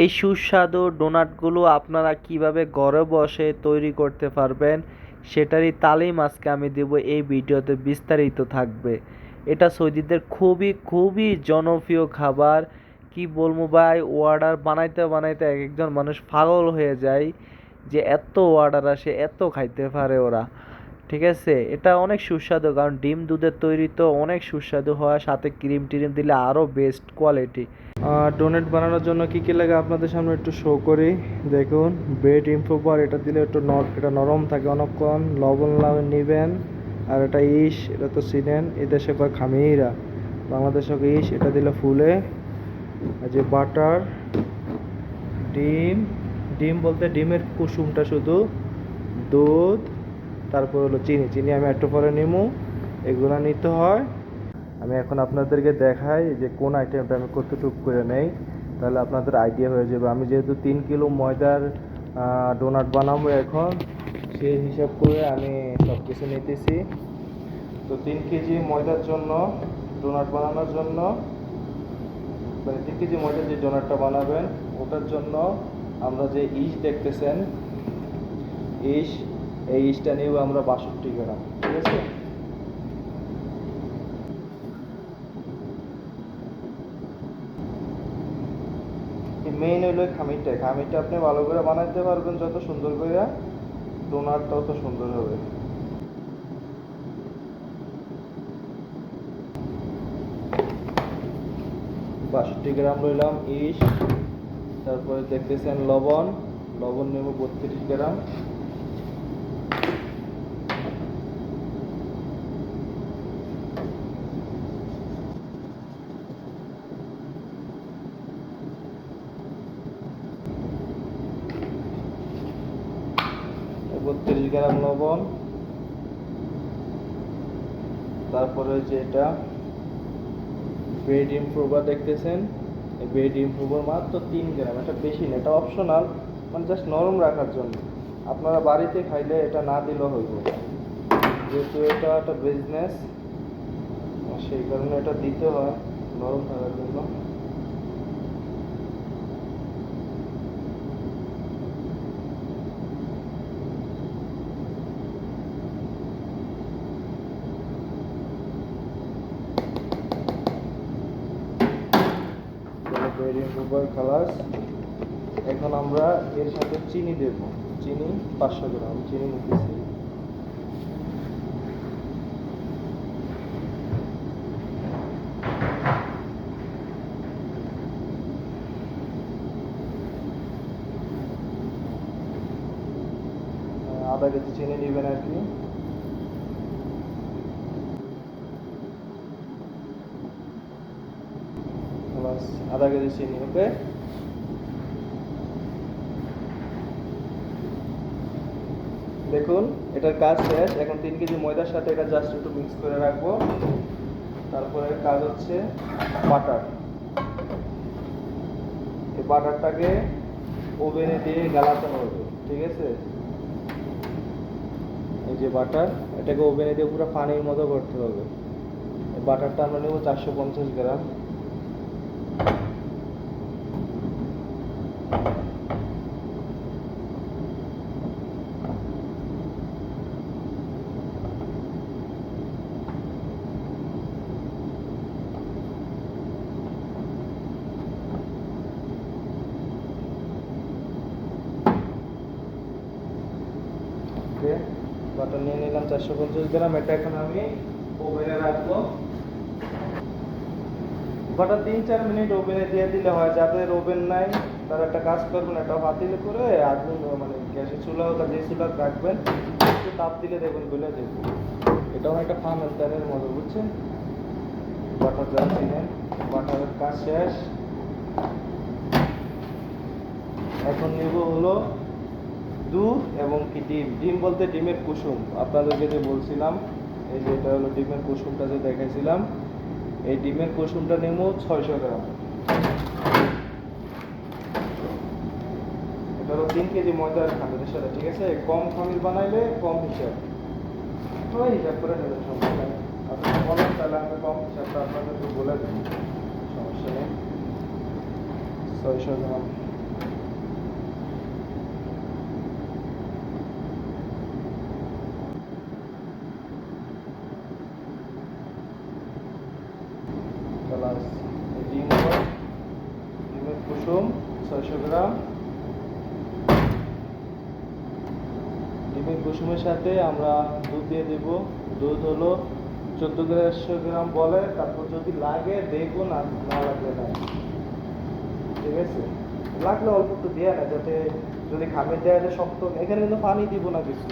এই সুস্বাদু ডোনাটগুলো আপনারা কীভাবে ঘরে বসে তৈরি করতে পারবেন, সেটারই তালিম আজকে আমি দেব। এই ভিডিওতে বিস্তারিত থাকবে। এটা সৌদিদের খুবই খুবই জনপ্রিয় খাবার। কি বলব ভাই অর্ডার বানাইতে বানাইতে এক একজন মানুষ পাগল হয়ে যায় যে এত অর্ডার আসে, এত খাইতে পারে ওরা। ঠিক আছে? এটা অনেক সুস্বাদু, কারণ ডিম দুধের তৈরি তো অনেক সুস্বাদু হয়, সাথে ক্রিম টিরিম দিলে আরও বেস্ট কোয়ালিটি ডোনেট বানানোর জন্য কি কী লাগে আপনাদের সামনে একটু শো করি। দেখুন ব্রেড ইম্প্রুভার এটা দিলে একটু এটা নরম থাকে অনেকক্ষণ, লবণ নেবেন, আর এটা ইস, এটা তো চিনেন এদেশে কয় খামিরা। বাংলাদেশে কয় ইস, এটা দিলে ফুলে। যে বাটার ডিম ডিম বলতে ডিমের কুসুমটা শুধু, দুধ তারপর হলো চিনি। চিনি আমি একটু পরে নিমু, এগুলো নিতে হয়। আমি এখন আপনাদেরকে দেখাই যে কোন আইটেমটা আমি কতটুকু করে নেই, তাহলে আপনাদের আইডিয়া হয়ে যাবে। আমি যেহেতু তিন কিলো ময়দার ডোনাট বানাবো এখন, সেই হিসাব করে আমি সব কিছু নিতেছি। তো তিন কেজি ময়দার জন্য ডোনাট বানানোর জন্য মানে তিন কেজি ময়দার যে ডোনাটটা বানাবেন, ওটার জন্য আমরা যে ইস দেখতেছেন ইস এই ইসটা নিয়েও আমরা বাষট্টি গ্রাম, ঠিক আছে? মেইন হলো খামিরটা। খামিরটা আপনি ভালো করে বানাইতে পারবেন, যত সুন্দর করে ডোনাট তত সুন্দর হবে। বাষট্টি গ্রাম রইলাম ইস তারপরে দেখতেছেন লবণ। লবণ নেব বত্রিশ গ্রাম। বত্রিশ গ্রাম লবণ। তারপরে যে এটা ব্রেড ইমপ্রুভার দেখতেছেন। ব্রেড ইমপ্রুভার মাত্র তিন গ্রাম, এটা বেশি না, এটা অপশনাল মানে জাস্ট নরম রাখার জন্য। আপনারা বাড়িতে খাইলে এটা না দিলেও হইব। যেহেতু এটা একটা বিজনেস সেই কারণে এটা দিতে হয় নরম থাকার জন্য। ভেরি মুভার খালাস এখন আমরা এর সাথে চিনি দেব। চিনি পাঁচশো গ্রাম, চিনি নিতেছি। আধা কেজি চিনি নেবেন আর কি। বাস আধা কেজি চিনি ওকে দেখুন, এটার কাজ শেষ। এখন তিন কেজি ময়দার সাথে এটা জাস্ট একটু মিক্স করে রাখব। তারপরে কাজ হচ্ছে বাটার। এই বাটারটাকে ওভেনে দিয়ে গালাতে হবে, ঠিক আছে? এই যে বাটার, এটাকে ওভেনে দিয়ে পুরো পানির মতো করতে হবে। বাটারটা আমরা নেব চারশো পঞ্চাশ গ্রাম। বাটার নিয়ে নিলাম চারশো পঞ্চাশ গ্রাম এটা এখন আমি ওভেনে রাখব বাটার তিন চার মিনিট ওভেনে দিয়ে দিলে হয় যাদের ওভেন নাই তারা একটা কাজ করবেন, একটা পাতিলে করে আগুন মানে গ্যাসের চুলা আর যে চুলা রাখবেন, একটু তাপ দিলে দেখবেন গলে যাবে এটাও একটা ফার্ম প্যানের মতো বুঝছেন? বাটার যা দিলেন বাটারের কাজ শেষ। এখন নেব হলো দুধ এবং কি ডিম। ডিম বলতে ডিমের কুসুম। আপনাদেরকে যে বলছিলাম, এই যে এটা হলো ডিমের কুসুমটা যে দেখাইছিলাম, এই ডিমের কুসুমটা নেব ছয়শো গ্রাম। ধরো তিন কেজি ময়দার খাদ্যের সাথে ঠিক আছে? কম খামির বানাইলে কম হিসাব। সবাই হিসাব করে নেবেন সমস্যা নেই। আপনি বলেন, তাহলে আমি কম হিসাবটা বলে দেব সমস্যা নেই। ছয়শো গ্রাম। ডিম, ডিমের কুসুম, ছয়শো গ্রাম। কুসুমের সাথে আমরা দুধ দিয়ে দেব। দুধ হলো চোদ্দ গ্রামশো গ্রাম বলে, তারপর যদি লাগে দেখব না না লাগলে না। ঠিক আছে? লাগলে অল্প একটু দেওয়া না, যাতে যদি খামের দেওয়া যায় শক্ত। এখানে কিন্তু পানি দিব না কিছু।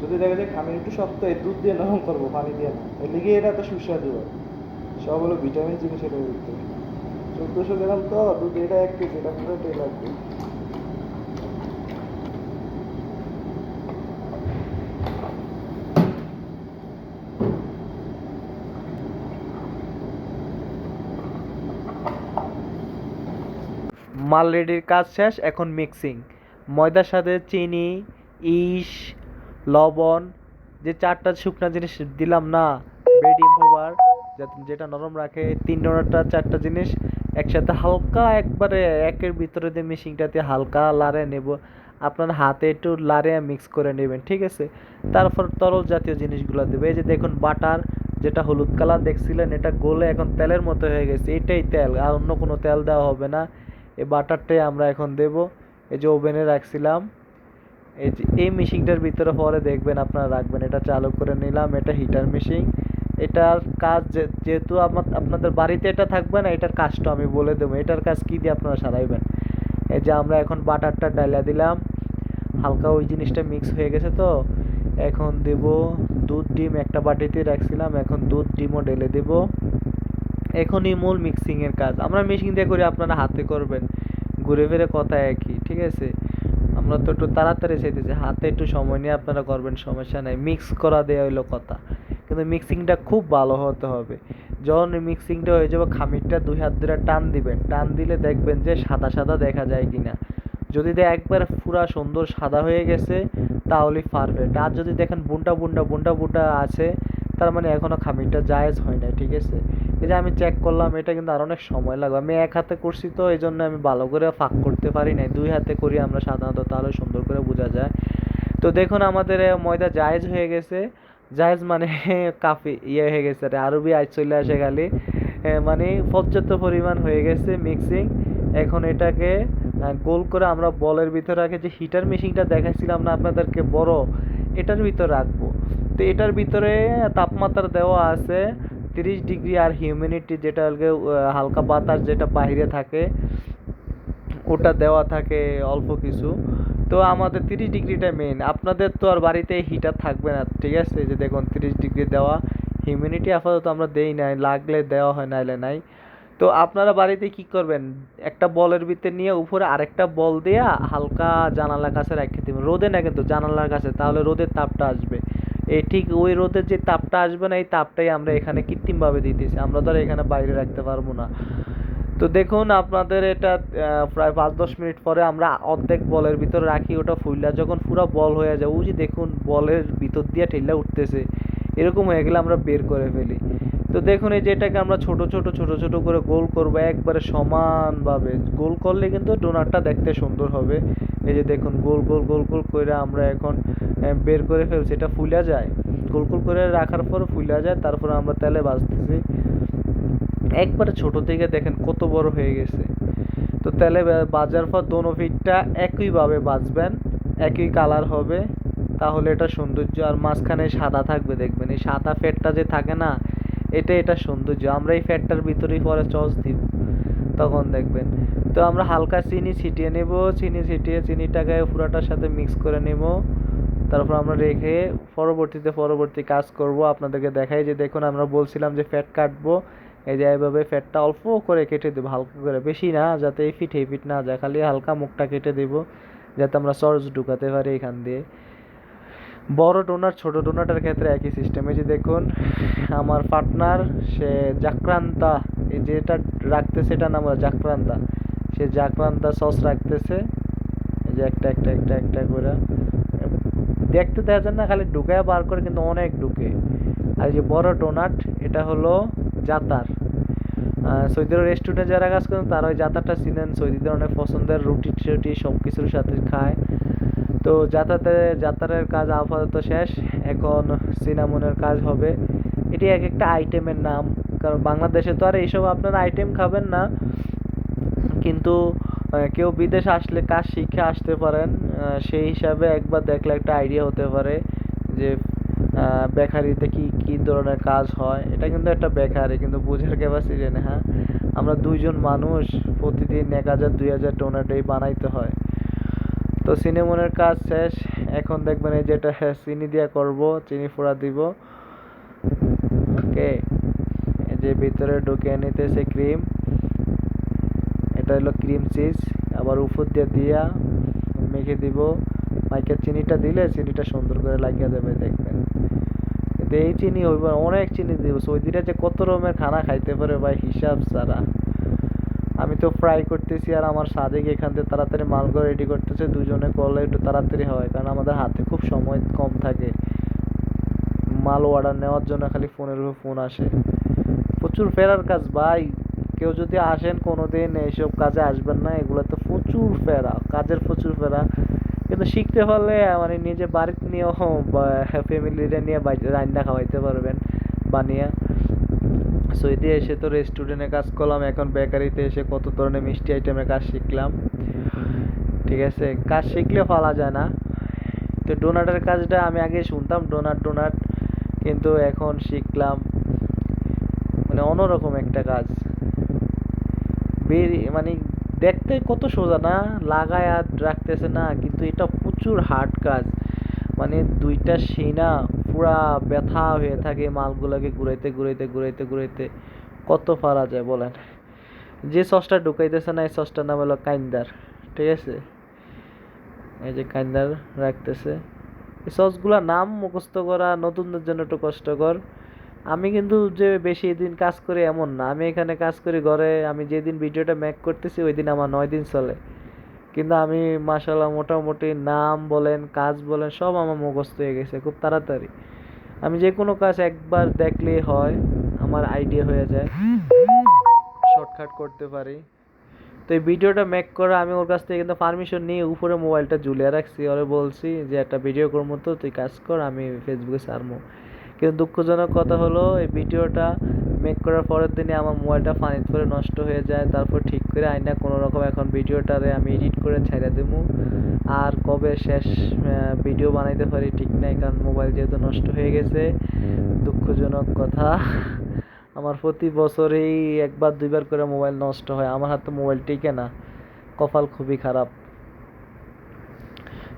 যদি দেখা যায় খামের একটু শক্ত, এই দুধ দিয়ে নরম করব, পানি দিয়ে না। এর লিগে এটা তো সুস্বাদু। হয় সব হলো ভিটামিন জিনিস এটা চোদ্দোশো গ্রাম তো দুধ, এটা এক কেজি, এটা পুরোটাই লাগবে। মাল রেডির কাজ শেষ, এখন মিক্সিং। ময়দার সাথে চিনি, ইস, লবণ, যে চারটা শুকনো জিনিস দিলাম না বেড ইম্পোভার যেটা নরম রাখে, তিন ডোনারটা চারটা জিনিস একসাথে হালকা একবারে একের ভিতরে দিয়ে মিশিংটাতে হালকা লাড়ে নেব। আপনার হাতে একটু লাড়ে মিক্স করে নেবেন, ঠিক আছে? তারপর তরল জাতীয় জিনিসগুলো দেবে। এই যে দেখুন, বাটার, যেটা হলুদ কালার, দেখছিলেন? এটা গলে এখন তেলের মতো হয়ে গেছে। এটাই তেল, আর অন্য কোনো তেল দেওয়া হবে না। এই বাটারটাই আমরা এখন দেব। এই যে ওভেনে রাখছিলাম। এই যে, এই মেশিনটার ভিতরে পরে দেখবেন আপনারা রাখবেন। এটা চালু করে নিলাম, এটা হিটার মেশিন এটার কাজ যেহেতু আমার, আপনাদের বাড়িতে এটা থাকবে না, এটার কাজটা আমি বলে দেবো। এটার কাজ কী দিয়ে আপনারা সারাইবেন? এই যে আমরা এখন বাটারটা ডালা দিলাম। হালকা ওই জিনিসটা মিক্স হয়ে গেছে তো। এখন দেব দুধ ডিম। একটা বাটিতে রাখছিলাম। এখন দুধ ডিমও ঢেলে দেব। এখনই মূল মিক্সিং এর কাজ। আমরা মেশিন দিয়ে করি, আপনারা হাতে করবেন। ঘুরে ফিরে কথা একই, ঠিক আছে? আমরা তো একটু তাড়াতাড়ি চাইতেছি, হাতে একটু সময় নিয়ে আপনারা করবেন, সমস্যা নাই। মিক্স করা দেওয়া হইল কথা। কিন্তু মিক্সিংটা খুব ভালো হতে হবে। যখন মিক্সিংটা হয়ে যাবে, খামিরটা দুই হাত ধরে টান দিবেন। টান দিলে দেখবেন যে সাদা সাদা দেখা যায় কিনা। যদি দেখ একবার পুরা সুন্দর সাদা হয়ে গেছে, তাহলেই পারফেক্ট আর যদি দেখেন বুনটা বুনটা বুনটা বুনটা আছে, তার মানে এখনও খামিরটা জায়েজ হয় না ঠিক আছে? এই যে আমি চেক করলাম, এটা কিন্তু আর অনেক সময় লাগবে। আমি এক হাতে করছি তো এই জন্য আমি ভালো করে ফাঁক করতে পারি নাই। দুই হাতে করি আমরা সাধারণত, তাহলে সুন্দর করে বোঝা যায়। তো দেখুন, আমাদের ময়দা জায়েজ হয়ে গেছে। জায়েজ মানে কাফি ইয়ে হয়ে গেছে আরবি আজ চলে আসে খালি। মানে পর্যাপ্ত পরিমাণ হয়ে গেছে মিক্সিং এখন এটাকে গোল করে আমরা বলের ভিতরে রাখে। যে হিটার মেশিনটা দেখাচ্ছিলাম না আপনাদেরকে, বড়, এটার ভিতর রাখব। তো এটার ভিতরে তাপমাত্রা দেওয়া আছে তিরিশ ডিগ্রি আর হিউমিডিটি যেটা হালকা বাতাস যেটা বাইরে থাকে, ওটা দেওয়া থাকে অল্প কিছু। তো আমাদের তিরিশ ডিগ্রিটা মেন আপনাদের তো আর বাড়িতে হিটার থাকবে না, ঠিক আছে? যে দেখুন, তিরিশ ডিগ্রি দেওয়া। হিউমিডিটি আপাতত আমরা দেই নাই, লাগলে দেওয়া হয়, নাইলে নাই। তো আপনারা বাড়িতে কি করবেন? একটা বলের ভিতরে নিয়ে উপরে আরেকটা বল দিয়া হালকা জানালার কাছে রেখে দিবেন। রোদে না কিন্তু জানালার কাছে, তাহলে রোদের তাপটা আসবে। এই ঠিক ওই রোদের যে তাপটা আসবে না, এই তাপটাই আমরা এখানে কৃত্রিমভাবে দিতেছি। আমরা তো এখানে বাইরে রাখতে পারব না। তো দেখুন, আপনাদের এটা প্রায় পাঁচ দশ মিনিট পরে আমরা অর্ধেক বলের ভিতর রাখি, ওটা ফুললা যখন পুরো বল হয়ে যায়, ওই যে দেখুন, বলের ভিতর দিয়ে ঠেলা উঠতেছে। এরকম হয়ে গেলে আমরা বের করে ফেলি। তো দেখুন এই যে এটাকে আমরা ছোট ছোট ছোট ছোট করে গোল করব একবারে সমানভাবে। গোল করলে কিন্তু ডোনারটা দেখতে সুন্দর হবে। এই যে দেখুন, গোল গোল গোল গোল করে আমরা এখন বের করে ফেলছি। এটা ফুলা যায়। গোল গোল করে রাখার পর ফুলা যায়, তারপর আমরা তেলে ভাজতেছি একবারে ছোট থেকে দেখেন কত বড় হয়ে গেছে। তো তেলে বা- ভাজার পর দোনো ফিটটা একইভাবে ভাজবেন একই কালার হবে, তাহলে এটা সৌন্দর্য আর মাঝখানে সাদা থাকবে, দেখবেন। এই সাদা ফ্যাটটা যে থাকে না এটা এটা সৌন্দর্য। আমরা এই ফ্যাটটার ভিতরেই পরে চস দিব। তখন দেখবেন। তো আমরা হালকা চিনি ছিটিয়ে নেব, চিনি ছিটিয়ে চিনিটাকে পুরাটার সাথে মিক্স করে নেব। তারপর আমরা রেখে পরবর্তীতে পরবর্তী কাজ করব। আপনাদেরকে দেখাই যে, দেখুন আমরা বলছিলাম যে ফ্যাট কাটবো। এই যে এইভাবে ফ্যাটটা অল্প করে কেটে দেবো, হালকা করে। বেশি না, যাতে এই ফিট এই ফিট না যায়। খালি হালকা মুখটা কেটে দেব, যাতে আমরা সর্স ঢুকাতে পারি এখান দিয়ে। বড় ডোনার ছোট ডোনাটার ক্ষেত্রে একই সিস্টেম এই যে দেখুন, আমার পার্টনার সে জাক্রান্তা এই যেটা রাখতেছে এটা নাম জাক্রান্তা। সে জাক্রান্তা সস রাখতেছে, এই যে একটা একটা একটা একটা করে। দেখতে দেখা যায় না, খালি ঢুকায় বার করে কিন্তু অনেক ঢুকে। আর যে বড় ডোনাট এটা হলো জাতার। সৌদির রেস্টুরেন্টে যারা কাজ করেন, তারা ওই জাতারটা চিনেন। সৌদিদের অনেক পছন্দের রুটি টুটি সব কিছুর সাথে খায়। তো যাতায়াতের যাতারের কাজ আপাতত শেষ। এখন সিনামনের কাজ হবে। এটি এক একটা আইটেমের নাম। কারণ বাংলাদেশে তো আর এইসব আপনারা আইটেম খাবেন না। কিন্তু কেউ বিদেশ আসলে কাজ শিখে আসতে পারেন। সেই হিসাবে একবার দেখলে একটা আইডিয়া হতে পারে যে বেকারিতে কি কি ধরনের কাজ হয়। এটা কিন্তু একটা বেকারি, কিন্তু বোঝার ক্যাপাসিটি নেই হ্যাঁ। আমরা দুইজন মানুষ, প্রতিদিন এক হাজার, দুই হাজার ডোনাটেই বানাইতে হয়। তো সিনেমনের কাজ শেষ। এখন দেখবেন এই যেটা চিনি দিয়া করব, চিনি ফোড়া দিব। ওকে যে ভিতরে ঢুকে নিতেছে ক্রিম। এটা হলো ক্রিম চিজ। আবার উপর দিয়ে দিয়া মেখে দিব। মাইকে চিনিটা দিলে চিনিটা সুন্দর করে লাগিয়ে দেবে, দেখবেন। কিন্তু এই চিনি হইব অনেক চিনি দিব। সৌদিরা যে কত রকমের খানা খাইতে পারে ভাই, হিসাব ছাড়া। আমি তো ফ্রাই করতেছি আর আমার সাদেক এখান থেকে তাড়াতাড়ি মালগুলো রেডি করতেছে, দুজনে করলে একটু তাড়াতাড়ি হয়, কারণ আমাদের হাতে খুব সময় কম থাকে। মাল অর্ডার নেওয়ার জন্য খালি ফোনের উপর ফোন আসে। প্রচুর ফেরার কাজ ভাই, কেউ যদি আসেন কোনোদিন এইসব কাজে আসবেন না, এগুলো তো প্রচুর ফেরা, কাজের প্রচুর ফেরা। কিন্তু শিখতে পারলে মানে নিজে বাড়িতে নিয়েও ফ্যামিলিরে নিয়ে রান্না খাওয়াইতে পারবেন বানিয়ে। সৌদি এসে তো রেস্টুরেন্টে কাজ করলাম। এখন বেকারিতে এসে কত ধরনের মিষ্টি আইটেমের কাজ শিখলাম। ঠিক আছে? কাজ শিখলে পালা যায় না। তো ডোনাটের কাজটা আমি আগে শুনতাম ডোনাট ডোনাট কিন্তু এখন শিখলাম। মানে অন্যরকম একটা কাজ। বেরি মানে দেখতে কত সোজা না? লাগায় আর রাখতেছে না, কিন্তু এটা প্রচুর হার্ড কাজ। মানে দুইটা সিনা পুরা ব্যথা হয়ে থাকে মালগুলোকে ঘুরাইতে ঘুরাইতে ঘুরাইতে ঘুরাইতে। কত পারা যায় বলেন। যে সসটা ঢুকাইতেছে না, এই সসটার নাম হলো কাইন্দার, ঠিক আছে? এই যে কাইন্দার রাখতেছে। এই সসগুলোর নাম মুখস্থ করা, নতুনদের জন্য একটু কষ্টকর। আমি কিন্তু যে বেশি দিন কাজ করি এমন না। আমি এখানে কাজ করি ঘরে, আমি যেদিন ভিডিওটা মেক করতেছি ওই দিন আমার নয় দিন চলে। কিন্তু আমি মাশাল্লাহ মোটামুটি নাম বলেন, কাজ বলেন, সব আমার মুখস্থ হয়ে গেছে, খুব তাড়াতাড়ি। আমি যে কোনো কাজ একবার দেখলেই হয়, আমার আইডিয়া হয়ে যায়। শর্টকাট করতে পারি। তো এই ভিডিওটা মেক করা, আমি ওর কাছ থেকে কিন্তু পারমিশন নিয়ে উপরে মোবাইলটা ঝুলিয়ে রাখছি। ওরে বলছি যে, একটা ভিডিও করব তো, তুই কাজ কর, আমি ফেসবুকে ছাড়বো। কিন্তু দুঃখজনক কথা হলো, এই ভিডিওটা মেক করার পরের দিনে আমার মোবাইলটা পানিতে করে নষ্ট হয়ে যায়। তারপর ঠিক করে আইনা কোনো রকম এখন ভিডিওটারে আমি এডিট করে ছেড়ে দেবো আর কবে শেষ ভিডিও বানাইতে পারি ঠিক নাই, কারণ মোবাইল যেহেতু নষ্ট হয়ে গেছে। দুঃখজনক কথা। আমার প্রতি বছরেই একবার, দুইবার করে মোবাইল নষ্ট হয়। আমার হাতে মোবাইল টিকে না। কপাল খুবই খারাপ।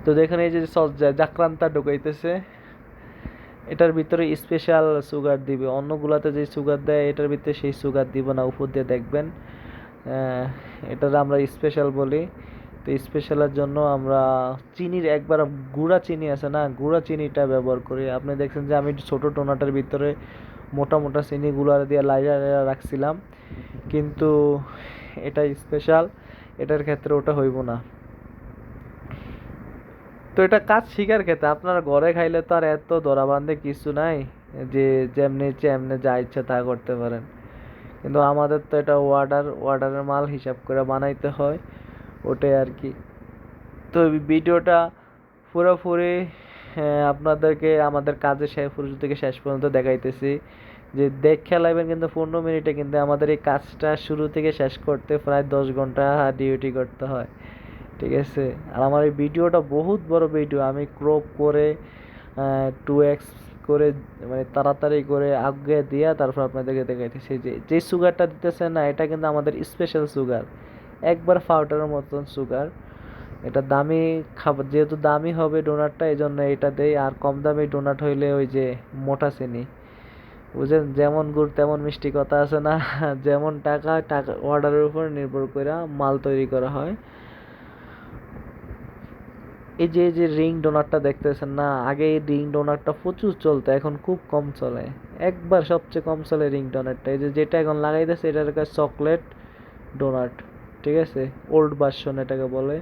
তো দেখেন, এই যে সস যায় জাক্রান্তা ঢুকাইতেছে। এটার ভিতরে স্পেশাল সুগার দিবে। অন্যগুলাতে যে সুগার দেয়, এটার ভিতরে সেই সুগার দিব না, উপর দিয়ে দেখবেন। এটার আমরা স্পেশাল বলি। তো স্পেশালের জন্য আমরা চিনির একবার গুঁড়া চিনি আছে না? গুঁড়া চিনিটা ব্যবহার করি। আপনি দেখছেন যে আমি ছোট টোনাটার ভিতরে মোটা মোটা চিনিগুলো দিয়ে লাইরা লাইরা রাখছিলাম। কিন্তু এটা স্পেশাল এটার ক্ষেত্রে ওটা হইব না। তো এটা কাজ শিকার ক্ষেত্রে আপনার ঘরে খাইলে তো আর এত দরাবান্ধে কিছু নাই, যে যেমনি ইচ্ছে এমনি যা ইচ্ছা তা করতে পারেন। কিন্তু আমাদের তো এটা অর্ডার অর্ডারের মাল হিসাব করে বানাইতে হয়, ওটাই আর কি। তো ভিডিওটা পুরোপুরি আপনাদেরকে, আমাদের কাজের শেষ শুরু থেকে শেষ পর্যন্ত দেখাইতেছি। যে দেখে লাইবেন কিন্তু পনেরো মিনিটে, কিন্তু আমাদের এই কাজটা শুরু থেকে শেষ করতে প্রায় দশ ঘণ্টা ডিউটি করতে হয়। ঠিক আছে? আর আমার এই ভিডিওটা বহুত বড় ভিডিও আমি ক্রপ করে টু এক্স করে মানে তাড়াতাড়ি করে আগে দিয়া তারপর আপনাদেরকে দেখাইতেছি যে যে সুগারটা দিতেছে না, এটা কিন্তু আমাদের স্পেশাল সুগার একবার পাউডারের মতন সুগার এটা দামি খাবার যেহেতু দামি হবে ডোনাটটা এই জন্য এটা দেই। আর কম দামি ডোনাট হইলে ওই যে মোটা চিনি। বুঝেন? যেমন গুড়, তেমন মিষ্টি কথা আছে না? যেমন টাকা টাকা অর্ডারের উপর নির্ভর করে মাল তৈরি করা হয়। এই যে যে রিং ডোনাটটা দেখতেছেন না, আগে এই রিং ডোনাটটা প্রচুর চলতো, এখন খুব কম চলে। একবার সবচেয়ে কম চলে রিং ডোনাটটা এই যে, যেটা এখন লাগাইতেছে, এটার কাছে চকলেট ডোনাট ঠিক আছে? ওল্ড ভার্সন এটাকে বলে।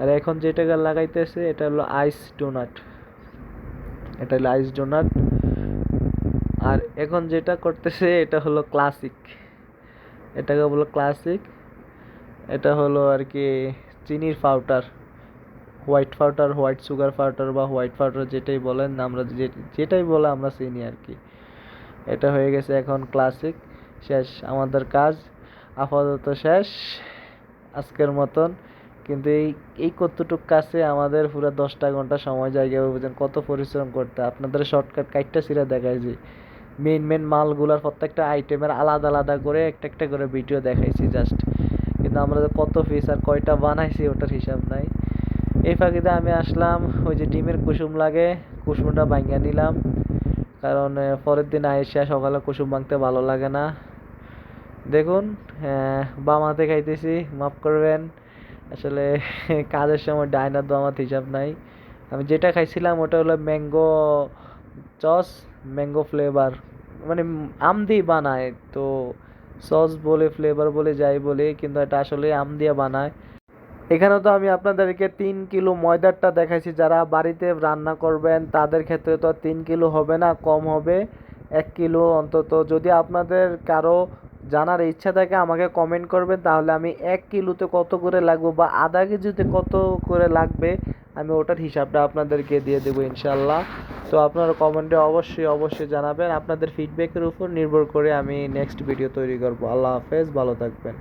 আর এখন যেটাকে লাগাইতেছে, এটা হলো আইস ডোনাট এটা হলো আইস ডোনাট আর এখন যেটা করতেছে, এটা হলো ক্লাসিক এটাকে বলো ক্লাসিক এটা হলো আর কি, চিনির powder white powder white sugar powder বা হোয়াইট পাউডার যেটাই বলেন, আমরা যেটাই বলে আমরা চিনি আর কি। এটা হয়ে গেছে এখন ক্লাসিক শেষ আমাদের কাজ, আপাতত শেষ, আজকের মতন। কিন্তু এই এই কতটুক কাছে আমাদের পুরো দশটা ঘণ্টা সময় যায় গিয়ে বুঝেন কত পরিশ্রম করতে আপনাদের শর্টকাট কাইটটা সিরা দেখাইছি মেন মেন মালগুলার প্রত্যেকটা আইটেমের আলাদা আলাদা করে একটা একটা করে ভিডিও দেখাইছি জাস্ট কিন্তু আমরা কত পিস আর কয়টা বানাইছি ওটার হিসাব নাই। এই ফাঁকিতে আমি আসলাম, ওই যে ডিমের কুসুম লাগে, কুসুমটা ভাঙিয়ে নিলাম। কারণ পরের দিন আইসা সকালে কুসুম ভাঙতে ভালো লাগে না। দেখুন বাম হাতে খাইতেছি, মাফ করবেন। আসলে কাজের সময় ডাইনার দামাত হিসাব নাই। আমি যেটা খাইছিলাম ওটা হলো ম্যাঙ্গো চস, ম্যাঙ্গো ফ্লেভার। মানে আম দিয়ে বানায়, তো সস বলে, ফ্লেভার বলে যাই বলে, কিন্তু এটা আসলে আম দিয়ে বানায়। এখানে তো আমি আপনাদেরকে তিন কিলো ময়দারটা দেখাইছি। যারা বাড়িতে রান্না করবেন, তাদের ক্ষেত্রে তো তিন কিলো হবে না, কম হবে এক কিলো অন্তত। যদি আপনাদের কারও জানার ইচ্ছা থাকে, আমাকে কমেন্ট করবেন, তাহলে আমি এক কিলোতে কত করে লাগবে বা আধা কেজিতে কত করে লাগবে, আমি ওটার হিসাবটা আপনাদেরকে দিয়ে দেবো ইনশাল্লাহ তো আপনারা কমেন্টে অবশ্যই অবশ্যই জানাবেন। আপনাদের ফিডব্যাকের উপর নির্ভর করে আমি নেক্সট ভিডিও তৈরি করব। আল্লাহ হাফেজ, ভালো থাকবেন।